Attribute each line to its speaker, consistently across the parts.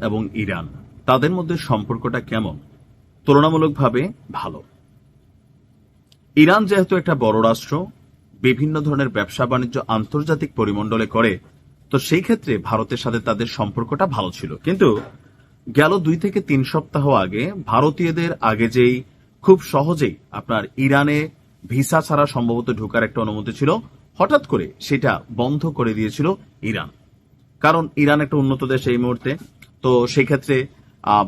Speaker 1: এবং ইরান, তাদের মধ্যে সম্পর্কটা কেমন? তুলনামূলকভাবে ভালো। ইরান যেহেতু একটা বড় রাষ্ট্র, বিভিন্ন ধরনের ব্যবসা বাণিজ্য আন্তর্জাতিক পরিমণ্ডলে করে, তো সেই ক্ষেত্রে ভারতের সাথে তাদের সম্পর্কটা ভালো ছিল। কিন্তু গেল দুই থেকে তিন সপ্তাহ আগে ভারতীয়দের আগে যেই খুব সহজেই আপনার ইরানে ভিসা ছাড়া সম্ভবত ঢোকার একটা অনুমতি ছিল, হঠাৎ করে সেটা বন্ধ করে দিয়েছিল ইরান। কারণ ইরান একটা উন্নত দেশ এই মুহূর্তে। তো সেই ক্ষেত্রে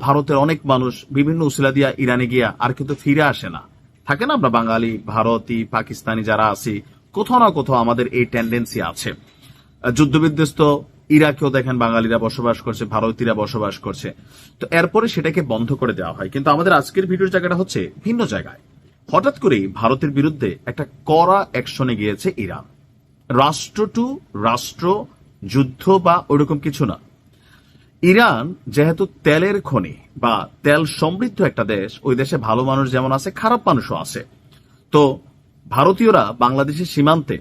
Speaker 1: ভারতের অনেক মানুষ বিভিন্ন উসিলা দিয়া ইরানে গিয়া আর কিন্তু ফিরে আসে না। থাকে না আমরা বাঙালি, ভারতী, পাকিস্তানি যারা আছি, কোথাও না কোথাও আমাদের এই টেন্ডেন্সি আছে। যুদ্ধবিধ্বস্ত ইরাকেও দেখেন বাঙালিরা বসবাস করছে, ভারতীয়রা বসবাস করছে। তো এরপরে সেটাকে বন্ধ করে দেওয়া হয়। কিন্তু আমাদের আজকের ভিডিওর জায়গাটা হচ্ছে ভিন্ন জায়গায়। হঠাৎ করেই ভারতের বিরুদ্ধে একটা কড়া অ্যাকশনে গিয়েছে ইরান। রাষ্ট্র টু রাষ্ট্র, যুদ্ধ বা ওইরকম কিছু না। ইরান যেহেতু তেলের খনি বা তেল সমৃদ্ধ একটা দেশ, ওই দেশে ভালো মানুষ যেমন আছে, খারাপ মানুষও আছে। তো ভারতীয়রা বাংলাদেশের সীমান্তে,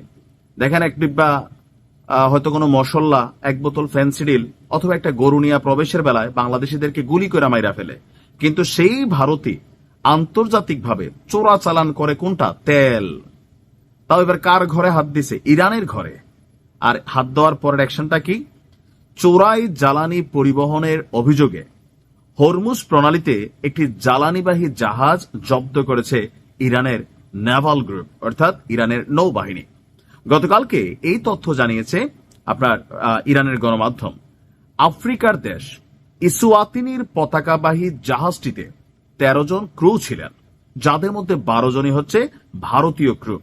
Speaker 1: দেখেন এক ডিব্বা হয়তো কোনো মশল্লা এক বোতল ফেন্সিডিল অথবা একটা গরু গরুনিয়া প্রবেশের বেলায় বাংলাদেশিদেরকে গুলি করে মাইরা ফেলে। কিন্তু সেই ভারতই আন্তর্জাতিকভাবে চোরাচালান করে কোনটা? তেল। তাও এবার কার ঘরে হাত দিছে? ইরানের ঘরে। আর হাত দেওয়ার পরের অ্যাকশনটা কি? চোরাই জ্বালানি পরিবহনের অভিযোগে হরমুজ প্রণালীতে একটি জ্বালানিবাহী জাহাজ জব্দ করেছে ইরানের নেভাল গ্রুপ, অর্থাৎ ইরানের নৌবাহিনী। গতকালকে এই তথ্য জানিয়েছে আপনার ইরানের গণমাধ্যম। আফ্রিকার দেশ, ইসুয়াতিনির পতাকাবাহী জাহাজটিতে তেরো জন ক্রু ছিলেন, যাদের মধ্যে বারো জনই হচ্ছে ভারতীয় ক্রু।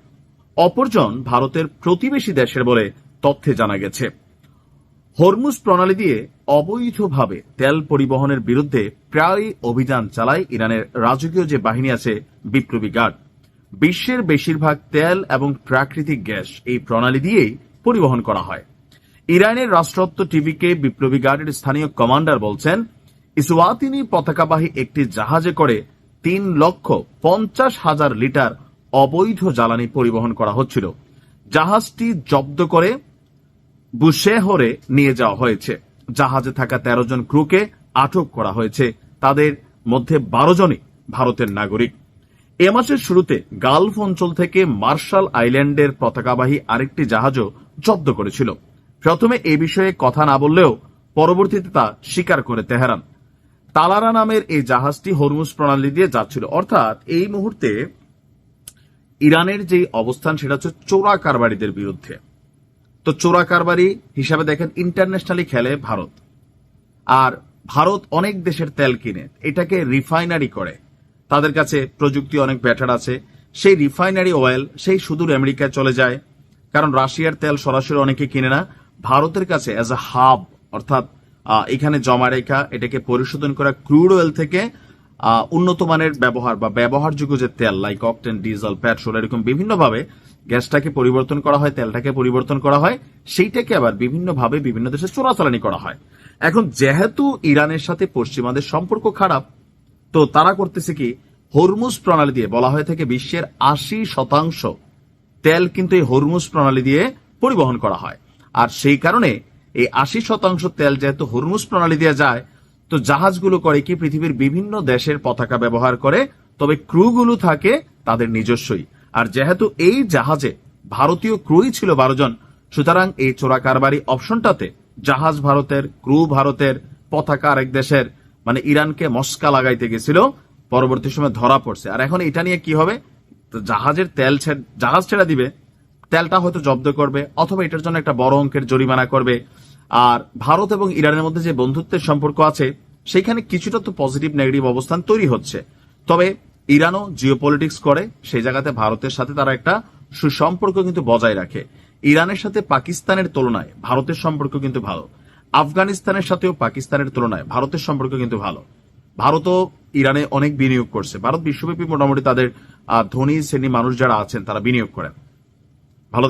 Speaker 1: অপরজন ভারতের প্রতিবেশী দেশের বলে তথ্যে জানা গেছে। হরমুজ প্রণালী দিয়ে অবৈধভাবে তেল পরিবহনের বিরুদ্ধে প্রায় অভিযান চালায় ইরানের রাজকীয় যে বাহিনী আছে, বিপ্লবী গার্ড। বিশ্বের বেশিরভাগ তেল এবং প্রাকৃতিক গ্যাস এই প্রণালী দিয়েই পরিবহন করা হয়। ইরানের রাষ্ট্রত্ব টিভিকে বিপ্লবী গার্ডের স্থানীয় কমান্ডার বলছেন, ইসওয়াতিনি পতাকাবাহী একটি জাহাজে করে তিন লক্ষ পঞ্চাশ হাজার লিটার অবৈধ জ্বালানি পরিবহন করা হচ্ছিল। জাহাজটি জব্দ করে বুশেহরে নিয়ে যাওয়া হয়েছে। জাহাজে থাকা তেরো জন ক্রুকে আটক করা হয়েছে। তাদের মধ্যে বারো জনই ভারতের নাগরিক। এ মাসের শুরুতে গালফ অঞ্চল থেকে মার্শাল আইল্যান্ডের পতাকাবাহী আরেকটি জাহাজও জব্দ করেছিল। প্রথমে এ বিষয়ে কথা না বললেও পরবর্তীতে তা স্বীকার করে তেহরান। তালারা নামের এই জাহাজটি হরমুজ প্রণালী দিয়ে যাচ্ছিল। অর্থাৎ এই মুহূর্তে ইরানের যে অবস্থান, সেটা হচ্ছে চোরা কারবারিদের বিরুদ্ধে। তো চোরা কারবারি হিসাবে দেখেন ইন্টারন্যাশনালি খেলে ভারত। আর ভারত অনেক দেশের তেল কিনে, এটাকে রিফাইনারি করে। তাদের কাছে প্রযুক্তি অনেক বেটার আছে। সেই রিফাইনারি অয়েল সেই সুদূর আমেরিকায় চলে যায়। কারণ রাশিয়ার তেল সরাসরি অনেকে কিনে না। ভারতের কাছে অ্যাজ এ হাব অর্থাৎ এখানে জমা রেখা, এটাকে পরিশোধন করা ক্রুড অয়েল থেকে উন্নত মানের ব্যবহার বা ব্যবহারযোগ্য যে তেল লাইক অকটেন ডিজেল পেট্রোল এরকম বিভিন্নভাবে গ্যাসটাকে পরিবর্তন করা হয়, তেলটাকে পরিবর্তন করা হয়, সেইটাকে আবার বিভিন্নভাবে বিভিন্ন দেশে চোরাচালানি করা হয়। এখন যেহেতু ইরানের সাথে পশ্চিমাদের সম্পর্ক খারাপ, তো তারা করতেছে কি, হরমুজ প্রণালী দিয়ে, বলা হয়ে থাকে বিশ্বের আশি শতাংশ তেল কিন্তু এই হরমুজ প্রণালী দিয়ে পরিবহন করা হয়। আর সেই কারণে এই আশি শতাংশ তেল যেহেতু হরমুজ প্রণালী দিয়ে যায় তো জাহাজগুলো করে কি পৃথিবীর বিভিন্ন দেশের পতাকা ব্যবহার করে, তবে ক্রুগুলো থাকে তাদের নিজস্বই। আর যেহেতু এই জাহাজে ভারতীয় ক্রুই ছিল বারো জন, সুতরাং এই চোরা কারবারি অপশনটাতে জাহাজ ভারতের, ক্রু ভারতের, পতাকা আরেক দেশের মানে ইরানকে মস্কা লাগাইতে গেছিল, পরবর্তী সময় ধরা পড়ছে। আর এখন এটা নিয়ে কি হবে? জাহাজের তেল জাহাজ ছেড়ে দিবে, তেলটা হয়তো জব্দ করবে, অথবা এটার জন্য একটা বড় অঙ্কের জরিমানা করবে। আর ভারত এবং ইরানের মধ্যে যে বন্ধুত্বের সম্পর্ক আছে সেখানে কিছুটা তো পজিটিভ নেগেটিভ অবস্থান তৈরি হচ্ছে। তবে ইরানও জিও পলিটিক্স করে, সেই জায়গাতে ভারতের সাথে তারা একটা সুসম্পর্ক কিন্তু বজায় রাখে। ইরানের সাথে পাকিস্তানের তুলনায় ভারতের সম্পর্ক কিন্তু ভালো। আফগানিস্তানের সাথেও পাকিস্তানের তুলনায় ভারতের সম্পর্ক কিন্তু ভালো। ভারতও ইরানে অনেক বিনিয়োগ করছে। ভারত বিশ্বব্যাপী মোটামুটি তাদের ধনী শ্রেণি মানুষ যারা আছেন, তারা বিনিয়োগ করেন। ভালো